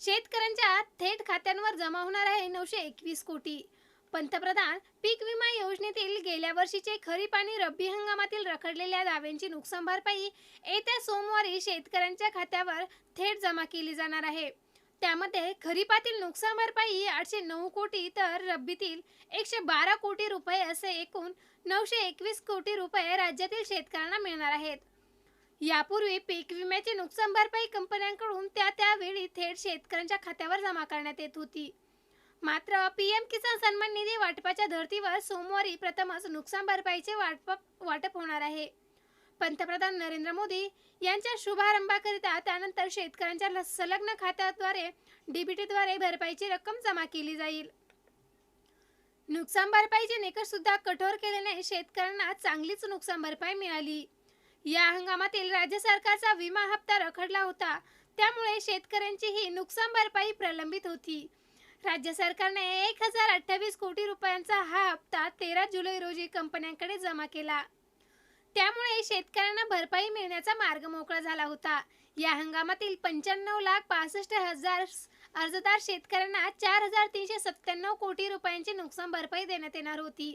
शेतकऱ्यांच्या थेट खात्यांवर जमा होणार आहे नऊशे एकवीस कोटी. पंतप्रधान पीक विमा योजनेतील गेल्या वर्षीचे खरीप आणि रब्बी हंगामातील रखडलेल्या दाव्यांची नुकसान भरपाई येत्या सोमवारी शेतकऱ्यांच्या खात्यावर थेट जमा केली जाणार आहे. त्यामध्ये खरीपातील नुकसान भरपाई आठशे नऊ कोटी तर रब्बीतील एकशे बारा कोटी रुपये असे एकूण नऊशे एकवीस कोटी रुपये राज्यातील शेतकऱ्यांना मिळणार आहेत. यापूर्वी पीक विम्याची नुकसान भरपाई कंपन्यांकडून त्या त्यावेळी थेट शेतकऱ्यांच्या खात्यावर जमा करण्यात येत होती. मात्र पीएम किसान सन्मान निधी वाटपाच्या धर्तीवर सोमवारी प्रथमच नुकसान भरपाईचे वाटप वाटप होणार आहे. पंतप्रधान नरेंद्र मोदी यांच्या शुभारंभाकरिता त्यानंतर शेतकऱ्यांच्या ल- संलग्न खात्याद्वारे डीबीटीद्वारे भरपाईची रक्कम जमा केली जाईल. नुकसान भरपाईचे निकष सुद्धा कठोर केल्याने शेतकऱ्यांना चांगलीच नुकसान भरपाई मिळाली. या हंगामातील राज्य सरकारचा विमा हप्ता रखडला होता. त्यामुळे शेतकऱ्यांची ही नुकसान भरपाई प्रलंबित होती. राज्य सरकारने एक हजार अठ्ठावीस कोटी रुपयांचा हा हप्ता तेरा जुलै रोजी कंपन्यांकडे जमा केला. त्यामुळे शेतकऱ्यांना भरपाई मिळण्याचा मार्ग मोकळा झाला होता. या हंगामातील पंच्याण्णव लाख पासष्ट हजार अर्जदार शेतकऱ्यांना चार हजार तीनशे सत्त्याण्णव कोटी रुपयांची नुकसान भरपाई देण्यात येणार होती.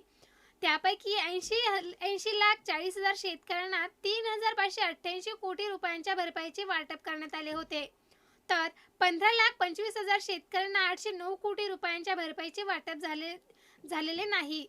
त्यापैकी ऐंशी ऐंशी लाख चाळीस हजार शेतकऱ्यांना तीन हजार पाचशे अठ्ठ्याऐंशी कोटी रुपयांच्या भरपाईचे वाटप करण्यात आले होते. तर पंधरा लाख पंचवीस हजार शेतकऱ्यांना आठशे नऊ कोटी रुपयांच्या भरपाईचे वाटप झाले झालेले नाही.